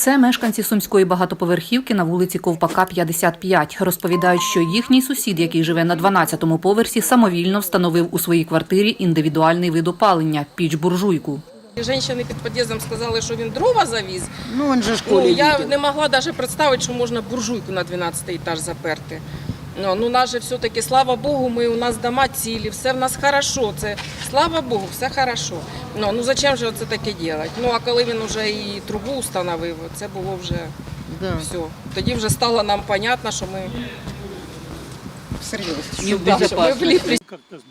Це мешканці сумської багатоповерхівки на вулиці Ковпака 55. Розповідають, що їхній сусід, який живе на 12-му поверсі, самовільно встановив у своїй квартирі індивідуальний вид опалення – піч-буржуйку. Женщини під під'їздом сказали, що він дрова завіз. Ну, він же школі. Ну, я не могла навіть представити, що можна буржуйку на 12 етаж заперти. Ну, ну, нас же все-таки, слава Богу, ми, у нас дома цілі, все в нас хорошо. Це, слава Богу, все хорошо. Ну, ну зачем же це таке робити? Ну, а коли він вже і трубу установив, це було вже Да. все. Тоді вже стало нам понятно, що ми, Серйозно. да, що ми вліпли.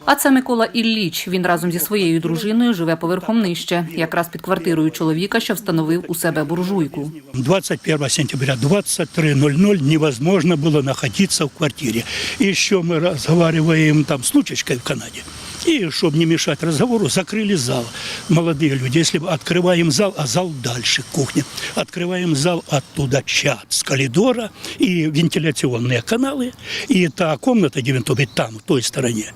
А це Микола Ілліч. Він разом зі своєю дружиною живе поверхом нижче, якраз під квартирою чоловіка, що встановив у себе буржуйку. 21 сентября 23.00 невозможно було знаходитися в квартирі. І що ми розмовляємо там з Лучечкою в Канаде. И, чтобы не мешать разговору, закрыли зал. Молодые люди, если бы открываем зал, а зал дальше, кухня. Открываем зал, оттуда чат с коридора и вентиляционные каналы. И та комната, где він тобі там, в той стороне.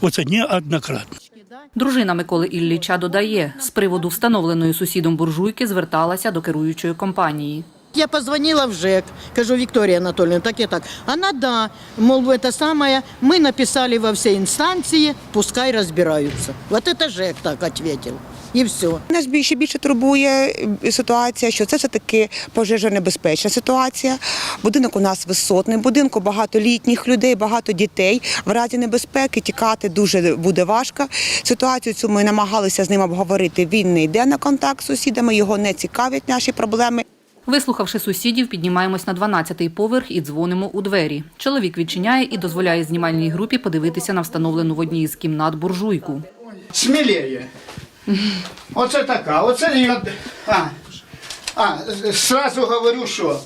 Оце неоднократно. Дружина Миколи Ілліча додає, з приводу встановленої сусідом буржуйки зверталася до керуючої компанії. Я позвонила в ЖЭК, кажу, Виктория Анатольевна, так и так. Она, да, мол, это самое, мы написали во все инстанции, пускай разбираются. Вот это ЖЭК так ответил. И все. Нас більше більше турбує е, ситуація, що це все таки пожежонебезпечна ситуація. Будинок у нас висотний, в будинку багато літніх людей, багато дітей. В разі небезпеки тікати дуже буде важко. Ситуацію цю ми намагалися з ним обговорити. Він не йде на контакт з сусідами, його не цікавлять наші проблеми. Вислухавши сусідів, піднімаємось на 12-й поверх і дзвонимо у двері. Чоловік відчиняє і дозволяє знімальній групі подивитися на встановлену в одній із кімнат буржуйку. Сміліє. Оце така, оце. А, а, сразу говорю, що.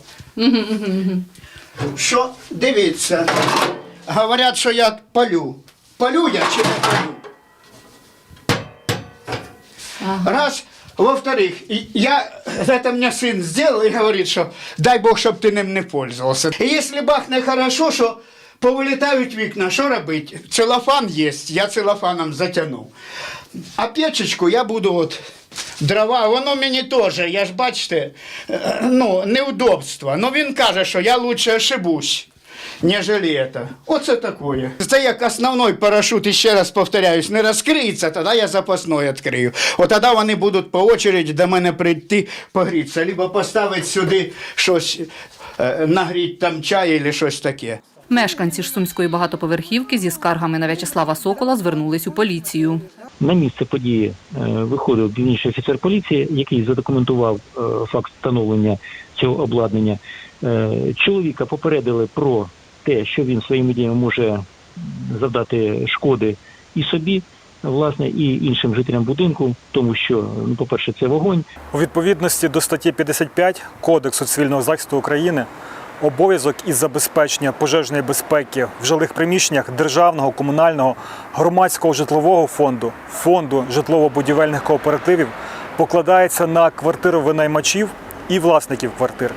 Що, дивіться. Говорять, що я палю. Палю я чи не палю? Раз. Во-вторых, и я, это мне сын сделал и говорит, что дай Бог, щоб ти ним не пользовался. И если бахне хорошо, що повилітають вікна, що робити? Целофан є, я целофаном затягнув. А печечку я буду от дрова, воно мені теж, я ж бачите, е, ну, неудобство. Ну він каже, що я лучше ошибусь. Нежели это. Оце такое. Це як основной парашют, і ще раз повторяюсь, не розкриється, тоді я запасной відкрию. От тоді вони будуть по очереді до мене прийти погрітися, либо поставити сюди щось, е, нагріти там чай або щось таке. Мешканці ж сумської багатоповерхівки зі скаргами на В'ячеслава Сокола звернулись у поліцію. На місце події е, виходив дільничий офіцер поліції, який задокументував е, факт встановлення цього обладнання. Чоловіка попередили про те, що він своїми діями може завдати шкоди і собі, власне, і іншим жителям будинку, тому що, ну, по-перше, це вогонь. У відповідності до статті 55 Кодексу цивільного захисту України обов'язок із забезпечення пожежної безпеки в жилих приміщеннях державного, комунального, громадського житлового фонду, фонду житлово-будівельних кооперативів покладається на квартировинаймачів і власників квартир.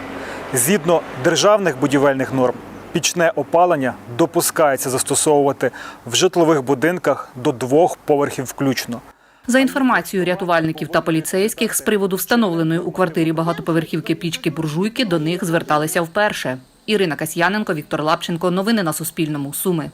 Згідно державних будівельних норм, пічне опалення допускається застосовувати в житлових будинках до двох поверхів включно. За інформацією рятувальників та поліцейських, з приводу встановленої у квартирі багатоповерхівки пічки буржуйки до них зверталися вперше. Ірина Касьяненко, Віктор Лапченко. Новини на Суспільному. Суми.